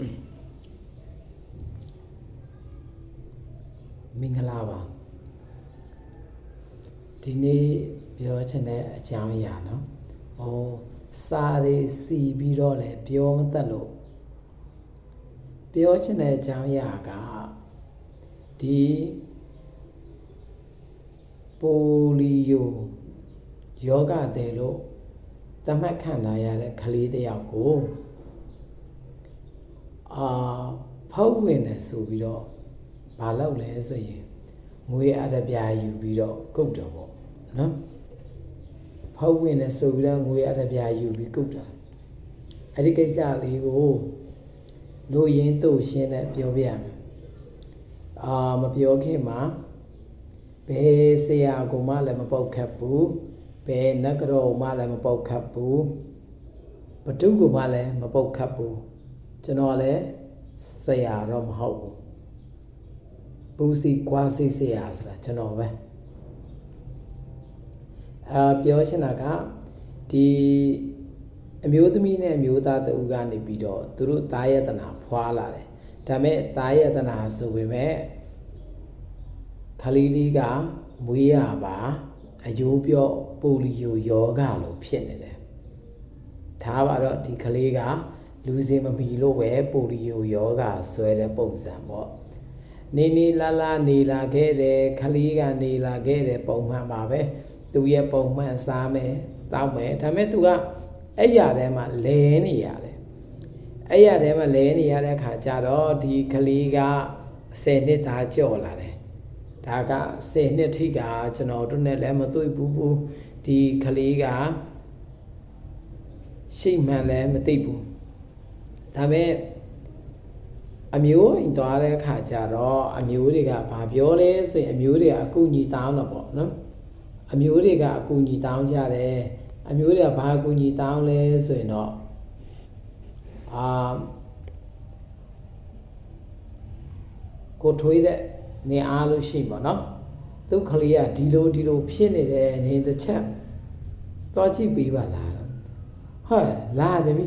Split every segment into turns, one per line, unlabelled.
မင်္ဂလာပါဒီနေ့ပြောချင်တဲ့အကြောင်းအရာနော်။အော်စာတွေစီပြီးတော့လည်းပြောမသက်လို့ပြောချင်တဲ့အကြောင်းအရာကဒီပိုလီယိုယောဂတယ်လို့သတ်မှတ်ခံထားရတဲ့ကလေးတယောက်ကို အာဖောက်ဝင်တယ်ဆိုပြီးတော့ဘာလုပ်လဲဆိုရင်ငွေအတပြားယူပြီးတော့ကုတ်တယ်ပေါ့နော်ဖောက်ဝင်တယ်ဆိုပြီးတော့ငွေအတပြားယူပြီးကုတ်တာအဲ့ဒီကိစ္စလေးကိုလို့ရင်းတို့ရှင်းနဲ့ပြောပြရမယ်အာမပြောခင်မှာဘယ်ဆရာကမှလည်းမပုတ်ခတ်ဘူးဘယ်နဂရောမှလည်းမပုတ်ခတ်ဘူးဘတုကမှလည်းမပုတ်ခတ်ဘူး ကျွန်တော်လည်းဆရာတော့မဟုတ်ဘူးပူစီကွာစီဆရာဆိုတာကျွန်တော်ပဲအာပြောချင်တာကဒီအမျိုးသမီးနဲ့အမျိုးသားတူကနေပြီးတော့သူတို့သားယတနာဖွာလာတယ်ဒါပေမဲ့သားယတနာဆိုပေမဲ့ခလီလေးကမွေးရပါအယိုးပြော့ပိုလီယိုယောဂလို့ဖြစ်နေတယ်ထားပါတော့ဒီကလေးက လူစင်မမီလို့ပဲပိုလီယိုယောဂဆွဲတဲ့ပုံစံပေါ့နေနေလာလာနေလာခဲ့တယ်ခလေးကနေလာခဲ့တယ်ပုံမှန်ပါပဲသူရဲ့ပုံမှန်စားမယ်တောက်မယ်ဒါပေမဲ့သူကအဲ့ရထဲမှာလဲနေရတယ်အဲ့ရထဲမှာလဲနေရတဲ့အခါကျတော့ဒီကလေးက10နှစ်သားကြော့လာတယ်ဒါက10နှစ်ထိကကျွန်တော်တို့နဲ့လည်းမတွေ့ဘူးဘူးဒီကလေးကရှိမှန်လည်းမသိဘူး ဒါပေမဲ့အမျိုးအိမ်သွားတဲ့အခါကျတော့အမျိုးတွေကဘာပြောလဲဆိုရင်အမျိုးတွေကအကူညီတောင်းတော့ပေါ့နော်အမျိုးတွေကအကူညီတောင်းကြတယ်အမျိုးတွေကဘာအကူညီတောင်းလဲဆိုရင်တော့အာကိုထွေးတဲ့နေအားလို့ရှိပါနော်သူကလေးကဒီလိုဒီလိုဖြစ်နေတယ်နေတစ်ချက်သွားကြည့်ပေးပါလားတော့ဟဲ့လာပြီမိ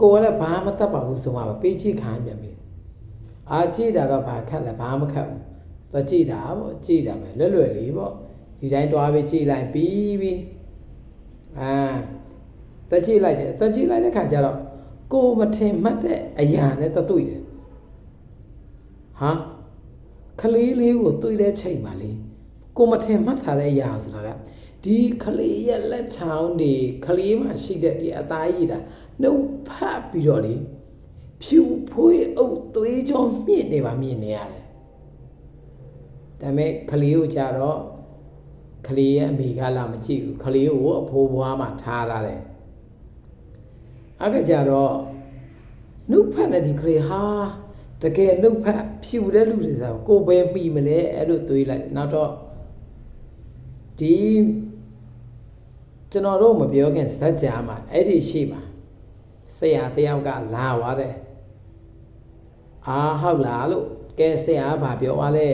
ကိုကလည်းဘာမှတတ်ပါဘူးဆိုမှပဲပေးချစ်ခံပြန်ပြီအာကြည့်တာတော့ဘာခက်လဲဘာမှခက်ဘူးသွားကြည့်တာပေါ့ကြည့်တာပဲလွယ်လွယ်လေးပေါ့ဒီတိုင်းတွားပြီးကြည့်လိုက်ပြီးပြီးအာတက်ကြည့်လိုက်တယ်တက်ကြည့်လိုက်တဲ့ခါကျတော့ကိုမထင်မှတ်တဲ့အရာနဲ့တတွေ့တယ်ဟာခလေးလေးကိုတွေ့တဲ့ချိန်မှာလေကိုမထင်မှတ်ထားတဲ့အရာဆိုတာက ဒီခလေးရဲ့လက်ချောင်းတွေခလေးမှာရှိတဲ့ဒီအသားရည်တာနှုတ်ဖတ်ပြီးတော့လေဖြူဖွေးအုပ်သွေးကြောမြင့်နေပါမြင့်နေရတယ်ဒါပေမဲ့ခလေးကိုကြတော့ခလေးရဲ့အမိကလာမကြည့်ဘူးခလေးကိုအဖိုးဘွားမှာထားထားတယ်အဲ့ကကြတော့နှုတ်ဖတ်တဲ့ဒီခလေးဟာတကယ်နှုတ်ဖတ်ဖြူတဲ့လူတွေဆိုကိုပဲမှီမလဲအဲ့လိုတွေးလိုက်နောက်တော့ဒီ ကျွန်တော်တို့မပြောခင်ဇက်ကြာမှာအဲ့ဒီရှိမှာဆရာတယောက်ကလာသွားတယ်အာဟုတ်လားလို့ကဲဆရာကဘာပြောသွားလဲ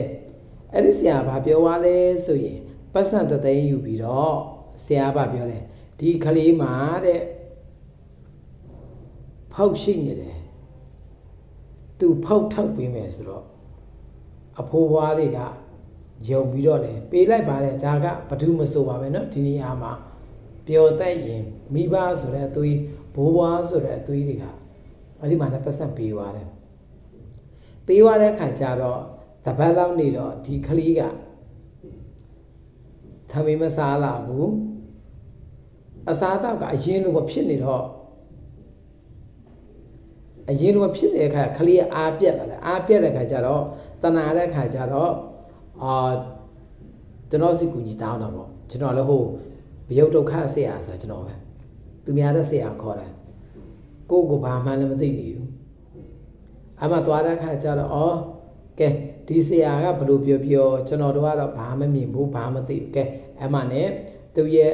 အဲ့ဒီဆရာဘာပြောသွားလဲဆိုရင်ပတ်စံတသိန်းယူပြီးတော့ဆရာကဘာပြောလဲဒီကလေးမှာတဲ့ဖောက်ရှိနေတယ်သူဖောက်ထောက်ပေးမယ်ဆိုတော့အဖိုးဘွားတွေကယုံပြီးတော့လေပေးလိုက်ပါလေဒါကဘာလို့မဆိုပါပဲเนาะဒီနေရာမှာ ပျော်သက်ရင်မိဘဆိုတဲ့အသွေးဘိုးဘွားဆိုတဲ့အသွေးတွေကအဲ့ဒီမှာလည်းပတ်စံပေးသွားတယ်ပေးသွားတဲ့ခါကျတော့တပတ်လောက်နေတော့ဒီကလေးကသမီးမစားလာဘူးအစားအသောက်ကအရင်လိုမဖြစ်နေတော့အရင်လိုဖြစ်တဲ့အခါကလေးအားပြက်လာတယ်အားပြက်တဲ့ခါကျတော့တဏှာတဲ့ခါကျတော့အာကျွန်တော်စီကူညီတောင်းတာပေါ့ကျွန်တော်လည်းဟို ဘယုတ်ဒုက္ခဆရာဆိုတာကျွန်တော်ပဲသူများတဲ့ဆရာခေါ်တယ်ကိုကိုဘာမှလည်းမသိနေဘူးအမှသွားတဲ့ခါကျတော့ဩကဲဒီဆရာကဘလို့ပြောပြောကျွန်တော်တို့ကတော့ဘာမှမမြင်ဘူးဘာမှမသိဘူးကဲအမှနဲ့သူရဲ့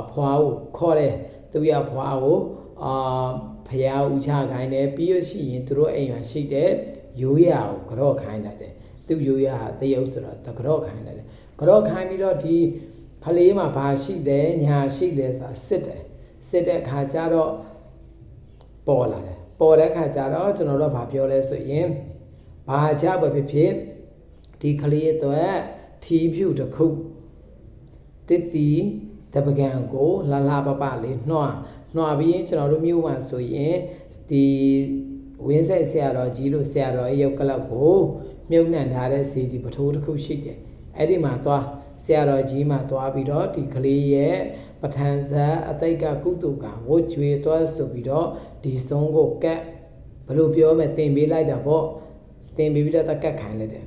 အဖွားကိုခေါ်တယ်သူရဲ့အဖွားကိုအာဖះဥချခိုင်းတယ်ပြီးရရှိရင်သူတို့အိမ်မှာရှိတဲ့ရိုးရကိုကြော့ခိုင်းလိုက်တယ်သူရိုးရဟာတရုပ်ဆိုတော့တကြော့ခိုင်းလိုက်တယ်ကြော့ခိုင်းပြီးတော့ဒီ ဖလေးမှာဘာရှိတယ်ညာရှိတယ်ဆိုတာစစ်တယ်စစ်တဲ့အခါကျတော့ပေါ်လာတယ်ပေါ်တဲ့ခါကျတော့ကျွန်တော်တို့ဗာပြောလဲဆိုရင်ဘာကြပဲဖြစ်ဖြစ်ဒီကလေးအတွက်ထီးဖြူတစ်ခုတစ်တီတပကံကိုလာလာပပလေးနှွားနှွားပြီးရင်ကျွန်တော်တို့မြို့မှာဆိုရင်ဒီဝင်းဆက်ဆရာတော်ကြီးတို့ဆရာတော်ရဲ့ရုပ်ကလပ်ကိုမြုပ်နှံထားတဲ့စီကြီးပထိုးတစ်ခုရှိတယ်အဲ့ဒီမှာသွား ဆရာတော်ကြီးမှာသွားပြီးတော့ဒီကလေးရဲ့ပဋ္ဌာန်းဇတ်အတိတ်ကကုတုကဝတ်ကြွေသွားဆိုပြီးတော့ဒီဆုံးကိုကတ်ဘယ်လိုပြောမလဲတင်ပေးလိုက်တာပေါ့တင်ပေးပြီးတော့တက်ကတ်ခိုင်းလိုက်တယ်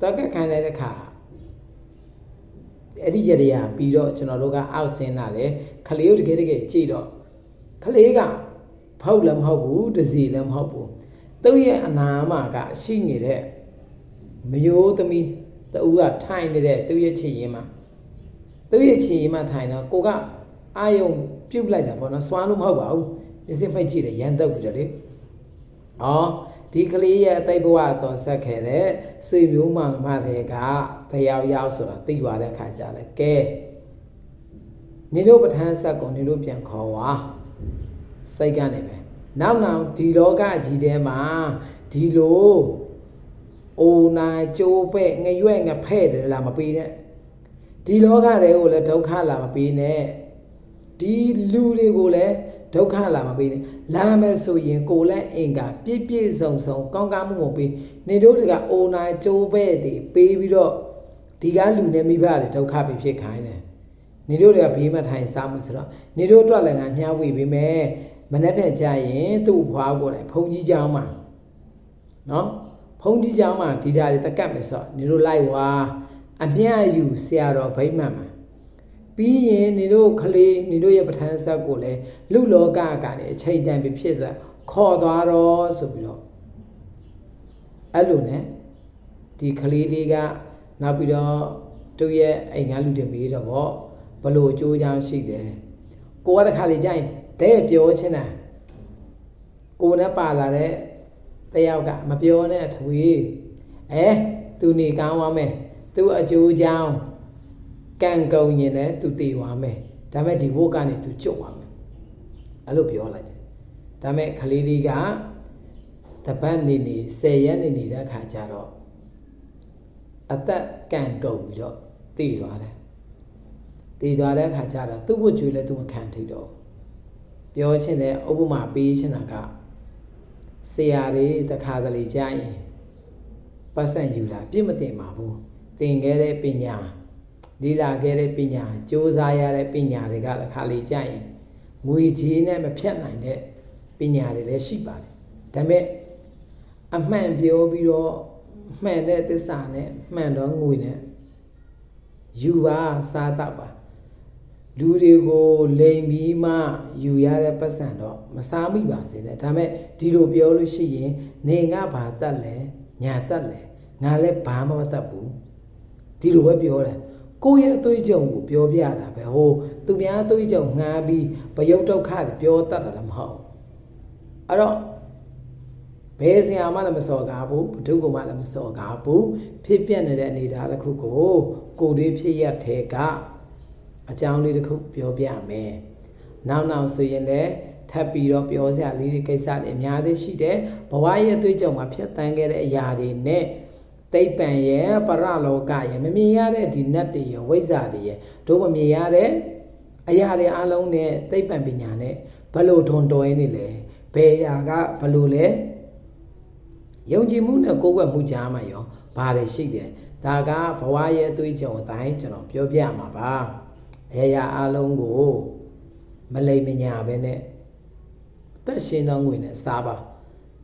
တက်ကတ်ခိုင်းလိုက်တဲ့ခါအဲ့ဒီရရပြီးတော့ကျွန်တော်တို့ကအောက်ဆင်းလာတယ်ခလေးကိုတကယ်တကယ်ကြည့်တော့ခလေးကဖောက်လည်းမဟုတ်ဘူးတစီလည်းမဟုတ်ဘူးသူ့ရဲ့အနာမကရှိနေတဲ့မယိုးသမီး တူကထိုင်နေတဲ့သူ့ရဲ့ချစ်ရင်မှာသူ့ရဲ့ချစ်ရင်မှာထိုင်တော့ကိုကအာယုံပြုတ်လိုက်တာပေါ့နော်စွမ်းလို့မဟုတ်ပါဘူးမျက်စိမှိတ်ကြည့်တယ်ရန်တုပ်ပြီးတော့လေဩဒီကလေးရဲ့အသိဘဝတော်ဆက်ခဲ့တဲ့ဆွေမျိုးမောင်မတွေကတရားရောက်ဆိုတာသိသွားတဲ့ခါကြလဲကဲနေတို့ပဋ္ဌာန်းဆက်ကိုနေတို့ပြန်ခေါ်ဝါစိတ်ကနေပဲနောက်နောက်ဒီလောကကြီးထဲမှာဒီလို အိုနာကြိုးပဲ့ငရွဲ့ငဖဲ့တယ်လားမပေးနဲ့ဒီလောကတွေကိုလည်းဒုက္ခလာမပေးနဲ့ဒီလူတွေကိုလည်းဒုက္ခလာမပေးနဲ့လာမယ်ဆိုရင်ကိုလည်းအင်္ဂါပြည့်ပြည့်စုံစုံကောင်းကောင်းမှုမပေးနေတို့တွေကအိုနာကြိုးပဲ့တွေပေးပြီးတော့ဒီကလူနဲ့မိဘတွေဒုက္ခပဲဖြစ်ခိုင်းတယ်နေတို့တွေကဘေးမထိုင်စားမှုဆိုတော့နေတို့အတွက်လည်းငါမျှဝေပေးမယ်မနေ့ဖက်ကြရင်သူ့ဘွားကိုလည်းဘုံကြီးเจ้าမှာနော် ဘုန်းကြီးကျောင်းမှာဒီတာတွေတကတ်မယ်ဆိုတော့နေတို့လိုက်ဝါအမျှယူဆရာတော်ဗိမ္မာန်မှာပြီးရင်နေတို့ခလေးနေတို့ရဲ့ပဋ္ဌာန်းဆက်ကိုလည်းလူလောကကလည်းအချိန်တန်ပြီးဖြစ်စွာခေါ်သွားတော့ဆိုပြီးတော့အဲ့လိုနဲ့ဒီခလေးလေးကနောက်ပြီးတော့သူ့ရဲ့အိမ်ကလူတွေမေးတော့ဗောဘလို့အကျိုးကြောင့်ရှိတယ်ကိုကတခါလေကြိုင်တဲ့ပြောချင်တာကိုနဲ့ပါလာတဲ့ တယောက်ကမပြောနဲ့အထွေအဲသူနေကောင်းသွားမယ်သူအကျိုးကြောင့်ကံကုန်ရင်လည်းသူတည်သွားမယ်ဒါမဲ့ဒီဘုတ်ကနေသူကျွတ်သွားမယ်အဲ့လိုပြောလိုက်တယ်ဒါမဲ့ခလေးလေးကတပတ်နေနေ10ရက်နေနေတဲ့အခါကျတော့အသက်ကံကုန်ပြီးတော့တည်သွားတယ်တည်သွားတဲ့အခါကျတော့သူ့ဘုတ်ကျွေးလည်းသူမခံထိတော့ပြောချင်တဲ့ဥပမာပေးချင်တာက ဆရာတွေတခါတလေကြာရင်ပတ်စံယူတာပြစ်မတင်ပါဘူးသင်ခဲ့တဲ့ပညာလေ့လာခဲ့တဲ့ပညာစ조사ရတဲ့ပညာတွေကတခါလေကြာရင်ငွေကြီးနဲ့မဖြတ်နိုင်တဲ့ပညာတွေလည်းရှိပါတယ်ဒါပေမဲ့အမှန်ပြောပြီးတော့မှန်တဲ့သစ္စာနဲ့မှန်တော့ငွေနဲ့ယူပါစားတော့ပါ လူတွေကိုလိမ်ပြီးမှယူရတဲ့ပတ်စံတော့မစားမိပါစေနဲ့ဒါပေမဲ့ဒီလိုပြောလို့ရှိရင်နေငါဘာတတ်လဲညာတတ်လဲငါလည်းဘာမှမတတ်ဘူးဒီလိုပဲပြောတယ်ကိုယ့်ရဲ့အသွေးကြုံကိုပြောပြတာပဲဟိုသူများအသွေးကြုံငှားပြီးပယုတ်ဒုက္ခပြောတတ်တာလည်းမဟုတ်အဲ့တော့ဘယ်ဆရာမှလည်းမစော်ကားဘူးဘုဒ္ဓကမှလည်းမစော်ကားဘူးဖြစ်ပြနေတဲ့အနေအထားတစ်ခုကိုကိုယ်တွေဖြစ်ရတဲ့က အကြောင်းလေးတစ်ခုပြောပြမယ်။နောက်နောက်ဆိုရင်လည်းထပ်ပြီးတော့ပြောစရာလေးတွေကိစ္စတွေအများကြီးရှိတယ်။ဘဝရဲ့အတွေ့အကြုံမှာဖြတ်တန်းခဲ့တဲ့အရာတွေနဲ့သိပ္ပံရဲ့ပရလောကရဲ့မမြင်ရတဲ့ဒီနတ်တွေရဲ့ဝိဇ္ဇာတွေရဲ့တို့မမြင်ရတဲ့အရာတွေအလုံးနဲ့သိပ္ပံပညာနဲ့ဘလို့ထွန်တော်ရင်းနေလဲဘယ်ရာကဘလို့လဲယုံကြည်မှုနဲ့ကိုယ်ွယ်မှုကြားမှာရောဘာတွေရှိတယ်ဒါကဘဝရဲ့အတွေ့အကြုံအတိုင်းကျွန်တော်ပြောပြမှာပါ အရာရာအလုံးကိုမလိမ်မညာပဲနဲ့သက်ရှင်သောငွေနဲ့စားပါ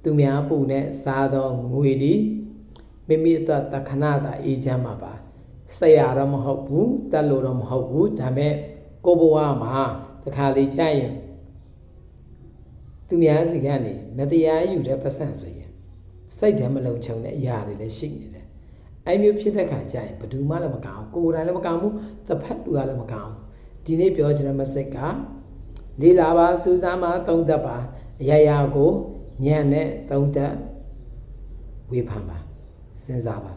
သူများပူနဲ့စားသောငွေဒီမိမိအတွက်တခဏသာအေးချမ်းမှာပါဆရာတော့မဟုတ်ဘူးတက်လို့တော့မဟုတ်ဘူးဒါပေမဲ့ကိုဘဝမှာတခါလေကြာရင်သူများစီကနေမတရားယူတဲ့ပတ်စံစရင်စိတ်ထဲမလုံခြုံတဲ့အရာတွေလည်းရှိနေတယ် အဲ့မျိုးဖြစ်တဲ့ခါကျရင်ဘယ်သူမှလည်းမကောင်းကိုယ်တိုင်လည်းမကောင်းဘူးတစ်ဖက်လူကလည်းမကောင်းဒီနေ့ပြောချင်တဲ့ message ကလေးလာပါစူးစမ်းပါသုံးသက်ပါအရာရာကိုညံနဲ့သုံးသက်ဝေဖန်ပါစဉ်းစားပါ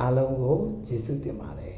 အားလုံးကိုကျေးဇူးတင်ပါတယ်